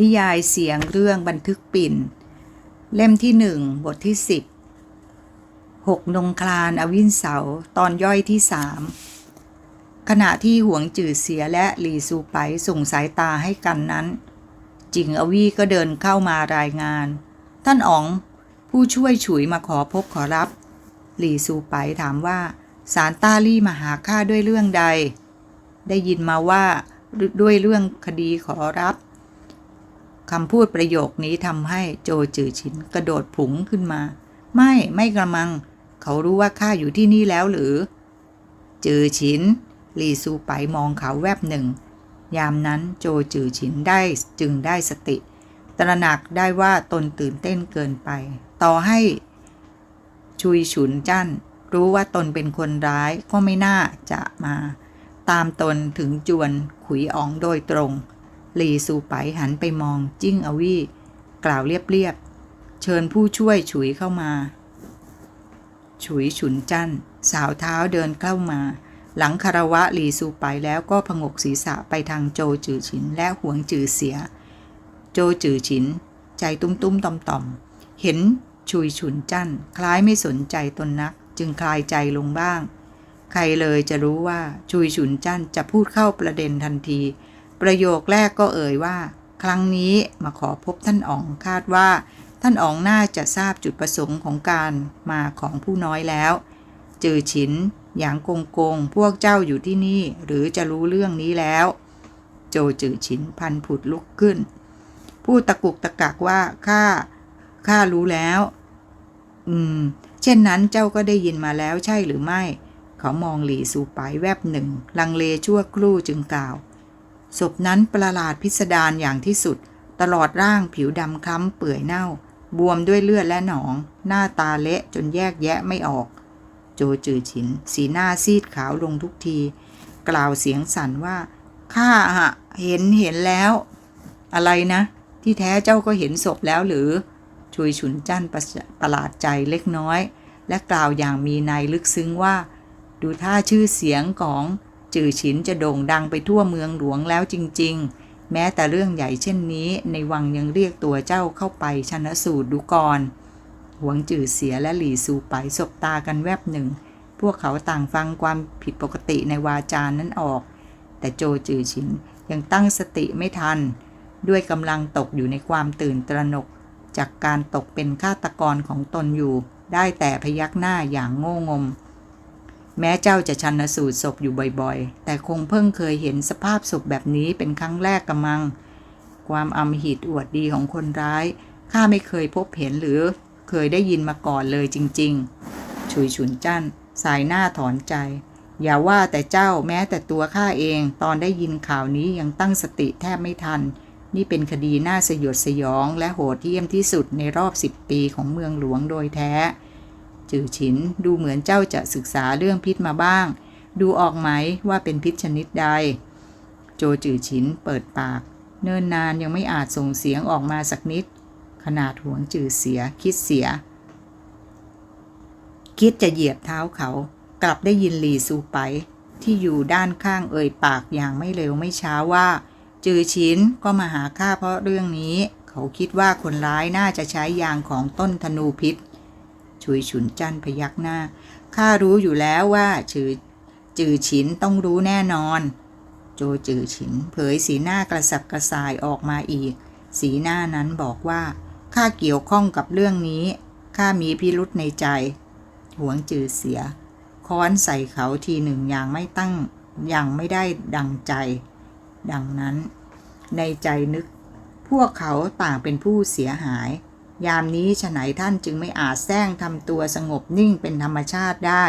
นิยายเสียงเรื่องบันทึกปิ่น เล่มที่หนึ่งบทที่สิบหกนงคลานอวินเสาตอนย่อยที่สามขณะที่หวงจือเสียและหลีซูไปส่งสายตาให้กันนั้น จิงอวีก็เดินเข้ามารายงาน ท่านอ๋องผู้ช่วยฉุยมาขอพบขอรับ หลีซูไปถามว่าสารต้าลี่มาหาข้าด้วยเรื่องใด ได้ยินมาว่าด้วยเรื่องคดีขอรับ คำพูดประโยคนี้ทำให้โจจือฉินกระโดดผุงขึ้นมา ไม่ไม่กระมัง เขารู้ว่าข้าอยู่ที่นี่แล้วหรือ จือฉินลีซูไปมองเขาแวบหนึ่ง ยามนั้นโจจือฉินได้จึงได้สติ ตระหนักได้ว่าตนตื่นเต้นเกินไป ต่อให้ชุยฉุนจั้น รู้ว่าตนเป็นคนร้ายก็ไม่น่าจะมา ตามตนถึงจวนขุยอ๋องโดยตรง หลีสู่ไปหันไปมองจิ้งอวี่กล่าวเรียบๆเชิญผู้ช่วยฉุยเข้ามา ฉุยฉุนจั้น สาวเท้าเดินเข้ามา หลังคารวะหลีสู่ไปแล้วก็พงกศีรษะไปทางโจจือฉินและหวงจือเสีย โจจือฉิน ใจตุ้มตุ้มต่อมต่อมเห็นชุยฉุนจั้น คล้ายไม่สนใจตนนัก จึงคลายใจลงบ้าง ใครเลยจะรู้ว่าชุยฉุนจั้นจะพูดเข้าประเด็นทันที ประโยคแรกก็เอ่ยว่า ครั้งนี้มาขอพบท่านอ๋องคาดว่า ท่านอ๋องน่าจะทราบจุดประสงค์ของการมาของผู้น้อยแล้ว จือฉินอย่างกงกง พวกเจ้าอยู่ที่นี่ หรือจะรู้เรื่องนี้แล้ว โจจือฉินพันผุดลุกขึ้นพูดตะกุกตะกักว่าข้าข้ารู้แล้ว อืม เช่นนั้นเจ้าก็ได้ยินมาแล้วใช่หรือไม่ เขามองหลีสู่ปายแวบหนึ่ง ลังเลชั่วครู่จึงกล่าว ศพนั้นประหลาดพิสดารอย่างที่สุด ตลอดร่างผิวดำคล้ำเปื่อยเน่า บวมด้วยเลือดและหนอง หน้าตาเละจนแยกแยะไม่ออก โจจือฉิน สีหน้าซีดขาวลงทุกที กล่าวเสียงสั่นว่าข้าฮะเห็นเห็นแล้ว อะไรนะ ที่แท้เจ้าก็เห็นศพแล้วหรือ ชุยฉุนจั้นประประหลาดใจเล็กน้อย และกล่าวอย่างมีในลึกซึ้งว่า ดูท่าชื่อเสียงของ จือฉินจะโด่งดังไปทั่วเมืองหลวงแล้วจริง ๆ แม้แต่เรื่องใหญ่เช่นนี้ ในวังยังเรียกตัวเจ้าเข้าไปชนะสูตรดูก่อนหวงจือเสียและหลี่สูไปสบตากันแวบหนึ่ง พวกเขาต่างฟังความผิดปกติในวาจานั้นออก แต่โจจือฉินยังตั้งสติไม่ทัน ด้วยกำลังตกอยู่ในความตื่นตระหนก จากการตกเป็นฆาตกรของตนอยู่ ได้แต่พยักหน้าอย่างโง่งม แม้เจ้าจะชันสูตรศพอยู่บ่อยๆ แต่คงเพิ่งเคยเห็นสภาพศพแบบนี้เป็นครั้งแรกกระมัง ความอำหิตอวดดีของคนร้าย ข้าไม่เคยพบเห็นหรือเคยได้ยินมาก่อนเลยจริง ๆ ชุยฉุนจั้น สายหน้าถอนใจ อย่าว่าแต่เจ้าแม้แต่ตัวข้าเองตอนได้ยินข่าวนี้ยังตั้งสติแทบไม่ทัน นี่เป็นคดีน่าสยดสยองและโหดเยี่ยมที่สุดในรอบสิบปีของเมืองหลวงโดยแท้ จือฉินดูเหมือนเจ้าจะศึกษาเรื่องพิษมาบ้าง ดูออกไหมว่าเป็นพิษชนิดใด โจจือฉินเปิดปาก เนิ่นนานยังไม่อาจส่งเสียงออกมาสักนิด ขนาดหวงจือเสียคิดเสีย คิดจะเหยียบเท้าเขา กลับได้ยินหลีซูไป ที่อยู่ด้านข้างเอ่ยปากอย่างไม่เร็วไม่ช้าว่า จือฉินก็มาหาข้าเพราะเรื่องนี้ เขาคิดว่าคนร้ายน่าจะใช้ยางของต้นธนูพิษ ชุยฉุนจันพยักหน้า ข้ารู้อยู่แล้วว่าจือจือฉินต้องรู้แน่นอน โจจือฉิน เผยสีหน้ากระสับกระส่ายออกมาอีก สีหน้านั้นบอกว่า ข้าเกี่ยวข้องกับเรื่องนี้ ข้ามีพิรุษในใจ หวงจือเสีย ค้อนใส่เขาทีหนึ่งอย่างไม่ตั้ง อย่างไม่ได้ดังใจ ดังนั้น ในใจนึก พวกเขาต่างเป็นผู้เสียหาย ยามนี้ฉไหนท่านจึงไม่อาจแซงทำตัวสงบนิ่งเป็นธรรมชาติได้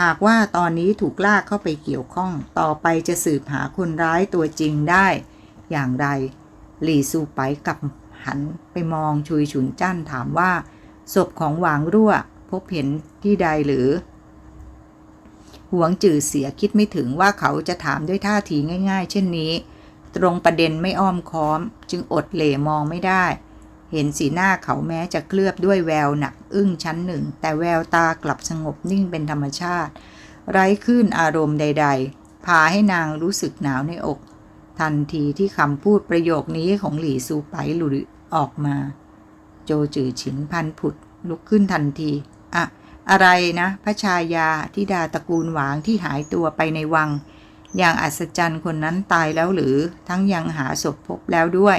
หากว่าตอนนี้ถูกลากเข้าไปเกี่ยวข้อง ต่อไปจะสืบหาคนร้ายตัวจริงได้ อย่างไร หลี่ซูไปกับหันไปมองชุยฉุนจั้นถามว่า ศพของหวางรั่ว พบเห็นที่ใดหรือ หวงจื่อเสียคิดไม่ถึงว่าเขาจะถามด้วยท่าทีง่าย ๆ เช่นนี้ ตรงประเด็นไม่อ้อมค้อม จึงอดเหล่มองไม่ได้ เห็นสีหน้าเขาแม้จะเคลือบด้วยแววหนักอึ้งชั้นหนึ่ง แต่แววตากลับสงบนิ่งเป็นธรรมชาติ ไร้คลื่นอารมณ์ใด ๆ พาให้นางรู้สึกหนาวในอก ทันทีที่คำพูดประโยคนี้ของหลี่ซูไปหลุดออกมา โจจือฉินพันผุด ลุกขึ้นทันทีอะอะไรนะพระชายาทิดาตระกูลหวางที่หายตัวไปในวัง อย่างอัศจรรย์คนนั้นตายแล้วหรือ ทั้งยังหาศพพบแล้วด้วย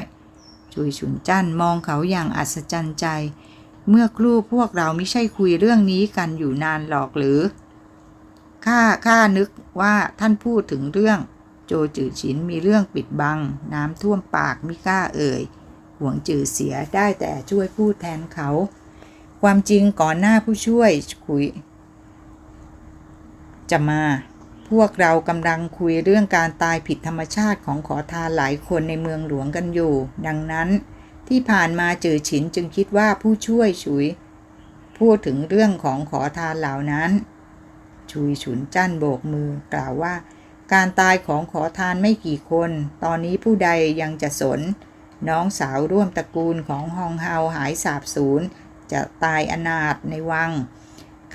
จุยฉุนจั้นมองเขาอย่างอัศจรรย์ใจ เมื่อครู่พวกเราไม่ใช่คุยเรื่องนี้กันอยู่นานหรอกหรือ ข้าข้านึกว่าท่านพูดถึงเรื่อง โจจือฉินมีเรื่องปิดบัง น้ำท่วมปากม่กล้าเอ่ยหวงจือเสียได้แต่ช่วยพูดแทนเขา ความจริงก่อนหน้าผู้ช่วยคุย จะมา พวกเรากำลังคุยเรื่องการตายผิดธรรมชาติของขอทานหลายคนในเมืองหลวงกันอยู่ ดังนั้น ที่ผ่านมาจือฉินจึงคิดว่าผู้ช่วยฉุย พูดถึงเรื่องของขอทานเหล่านั้น ชุยฉุนจั้นโบกมือกล่าวว่า การตายของขอทานไม่กี่คน ตอนนี้ผู้ใดยังจะสน น้องสาวร่วมตระกูลของฮองเฮาหายสาบสูญจะตายอนาถในวัง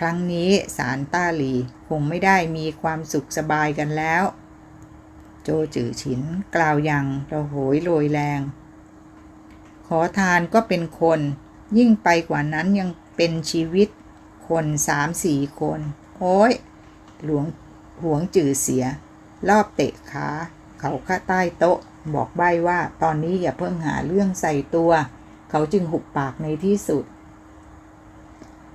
ครั้งนี้สารต้าหลีคงไม่ได้มีความสุขสบายกันแล้ว โจจือฉินกล่าวอย่างระโหยโรยแรง ขอทานก็เป็นคน ยิ่งไปกว่านั้นยังเป็นชีวิต คนสามสี่คน โอ้ยหลวงหวงจือเสีย รอบเตะขาเขาข้าใต้โต๊ะ บอกใบ้ว่าตอนนี้อย่าเพิ่งหาเรื่องใส่ตัว เขาจึงหุบปากในที่สุด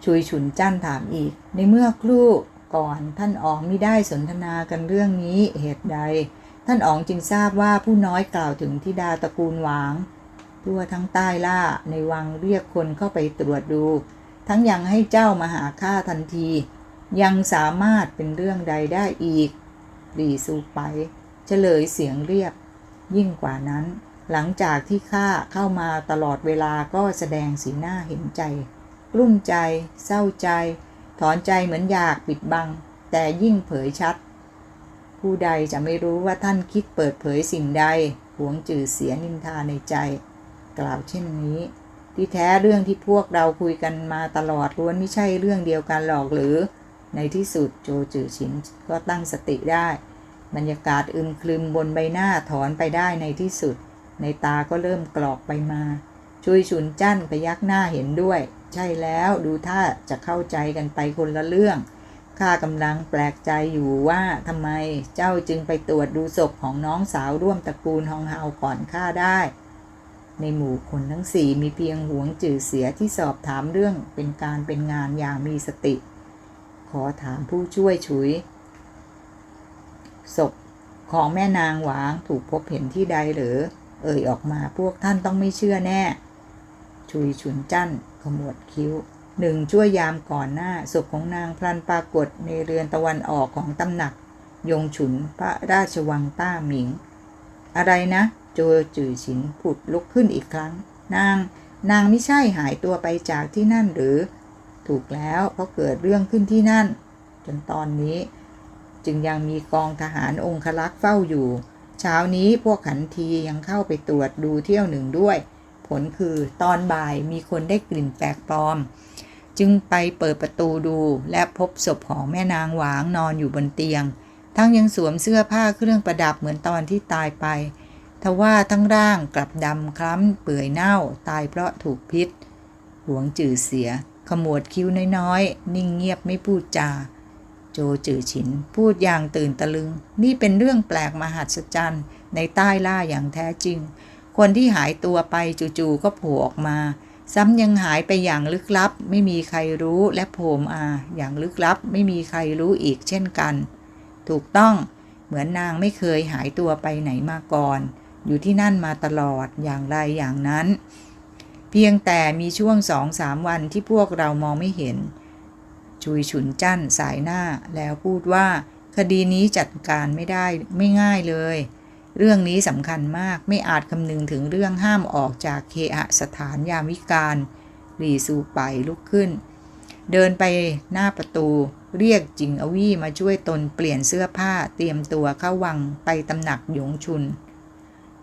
ชุยฉุนจ้านถามอีก ในเมื่อครู่ก่อนท่านอ๋องไม่ได้สนทนากันเรื่องนี้เหตุใด ท่านอ๋องจึงทราบว่าผู้น้อยกล่าวถึงทิดาตระกูลหวางทั่วทั้งใต้ล่าในวังเรียกคนเข้าไปตรวจดู ทั้งยังให้เจ้ามาหาข้าทันที ยังสามารถเป็นเรื่องใดได้อีกหลีซูไปเฉลยเสียงเรียบ ยิ่งกว่านั้น หลังจากที่ข้าเข้ามาตลอดเวลาก็แสดงสีหน้าเห็นใจ กลุ้มใจ เศร้าใจ ถอนใจเหมือนอยากปิดบัง แต่ยิ่งเผยชัด ผู้ใดจะไม่รู้ว่าท่านคิดเปิดเผยสิ่งใดหวงจือเสียนินทาในใจ กล่าวเช่นนี้ ที่แท้เรื่องที่พวกเราคุยกันมาตลอดล้วนไม่ใช่เรื่องเดียวกันหรอกหรือ ในที่สุดโจจือฉินก็ตั้งสติได้ บรรยากาศอึมครึมบนใบหน้าถอนไปได้ในที่สุด ในตาก็เริ่มกรอกไปมาชุยฉุนจั้นพยักหน้าเห็นด้วย ใช่แล้วดูท่าจะเข้าใจกันไปคนละเรื่อง ข้ากำลังแปลกใจอยู่ว่าทำไมเจ้าจึงไปตรวจดูศพของน้องสาวร่วมตระกูลฮองเฮาก่อนข้าได้ ในหมู่คนทั้งสี่มีเพียงหวงจือเสียที่สอบถามเรื่องเป็นการเป็นงานอย่างมีสติ ขอถามผู้ช่วยฉุย ศพของแม่นางหวางถูกพบเห็นที่ใดหรือ เอ่ยออกมาพวกท่านต้องไม่เชื่อแน่ ชุยฉุนจั้น ขมวดคิ้วหนึ่งชั่วยามก่อนหน้าศพของนางพลันปรากฏในเรือนตะวันออกของตำหนัก ยงฉุนพระราชวังต้าหมิง อะไรนะ โจจือฉินผุดลุกขึ้นอีกครั้ง นาง นางไม่ใช่หายตัวไปจากที่นั่นหรือ ถูกแล้วเพราะเกิดเรื่องขึ้นที่นั่น จนตอนนี้จึงยังมีกองทหารองครักษ์เฝ้าอยู่ เช้านี้พวกขันทียังเข้าไปตรวจดูเที่ยวหนึ่งด้วย ผลคือตอนบ่ายมีคนได้กลิ่นแปลกปลอม จึงไปเปิดประตูดูและพบศพของแม่นางหวางนอนอยู่บนเตียง ทั้งยังสวมเสื้อผ้าเครื่องประดับเหมือนตอนที่ตายไป ทว่าทั้งร่างกลับดำคล้ำเปื่อยเน่าตายเพราะถูกพิษหวงจือเสีย ขมวดคิ้วน้อยๆ นิ่งเงียบไม่พูดจา โจจือฉิน พูดอย่างตื่นตะลึง นี่เป็นเรื่องแปลกมหัศจรรย์ในใต้ล่าอย่างแท้จริง คนที่หายตัวไปจู่ๆก็โผล่ออกมา ซ้ำยังหายไปอย่างลึกลับ ไม่มีใครรู้และโผล่มาอย่างลึกลับ ไม่มีใครรู้อีกเช่นกัน ถูกต้องเหมือนนางไม่เคยหายตัวไปไหนมาก่อน อยู่ที่นั่นมาตลอดอย่างไรอย่างนั้น เพียงแต่มีช่วงสองสามวันที่พวกเรามองไม่เห็น ชุยฉุนจั้นสายหน้าแล้วพูดว่า คดีนี้จัดการไม่ได้ไม่ง่ายเลย เรื่องนี้สำคัญมากไม่อาจคำนึงถึงเรื่องห้ามออกจากเคหสถานยามวิการรีสูไปลุกขึ้น เดินไปหน้าประตู เรียกจิงอวี่มาช่วยตนเปลี่ยนเสื้อผ้าเตรียมตัวเข้าวังไปตำหนักหยงชุน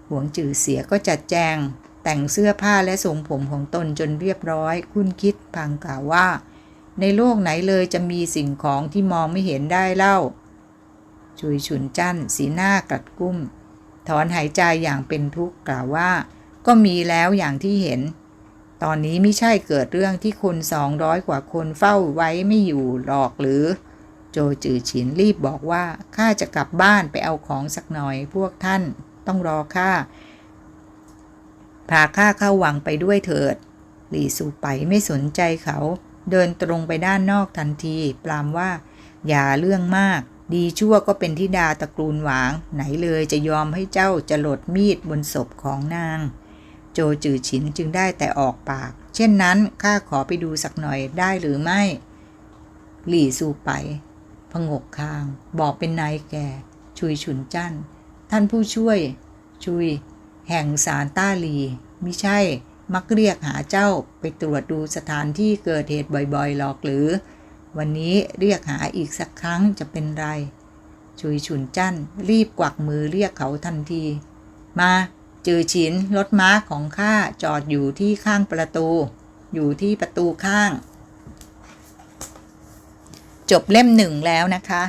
หวงจือเสียก็จัดแจง แต่งเสื้อผ้าและทรงผมของตนจนเรียบร้อย คุณคิดพังกล่าวว่า ในโลกไหนเลยจะมีสิ่งของที่มองไม่เห็นได้เล่า ชุยฉุนจั้น สีหน้ากัดกุ้ม ถอนหายใจอย่างเป็นทุกข์กล่าวว่า ก็มีแล้วอย่างที่เห็น ตอนนี้ไม่ใช่เกิดเรื่องที่คนสองร้อยกว่าคนเฝ้าไว้ไม่อยู่หรอกหรือ โจจือฉินรีบบอกว่าข้าจะกลับบ้านไปเอาของสักหน่อยพวกท่านต้องรอข้าพาข้าเข้าวังไปด้วยเถิด หลี่สู่ไปไม่สนใจเขา เดินตรงไปด้านนอกทันที ปรามว่า อย่าเรื่องมาก ดีชั่วก็เป็นธิดาตระกูลหวาง ไหนเลยจะยอมให้เจ้าจะหลดมีดบนศพของนาง โจจือฉินจึงได้แต่ออกปาก เช่นนั้นข้าขอไปดูสักหน่อยได้หรือไม่ หลี่สู่ไปพงกคาง บอกเป็นนายแก่ ชุยฉุนจั้น ท่านผู้ช่วย ชุย แห่งสารต้าหลีมิใช่ มักเรียกหาเจ้าไปตรวจดูสถานที่เกิดเหตุบ่อยๆหรอกหรือ วันนี้เรียกหาอีกสักครั้งจะเป็นไร ชุยฉุนจั้น รีบกวักมือเรียกเขาทันที มาจือฉินรถม้าของข้าจอดอยู่ที่ข้างประตู อยู่ที่ประตูข้าง จบเล่มหนึ่งแล้วนะคะ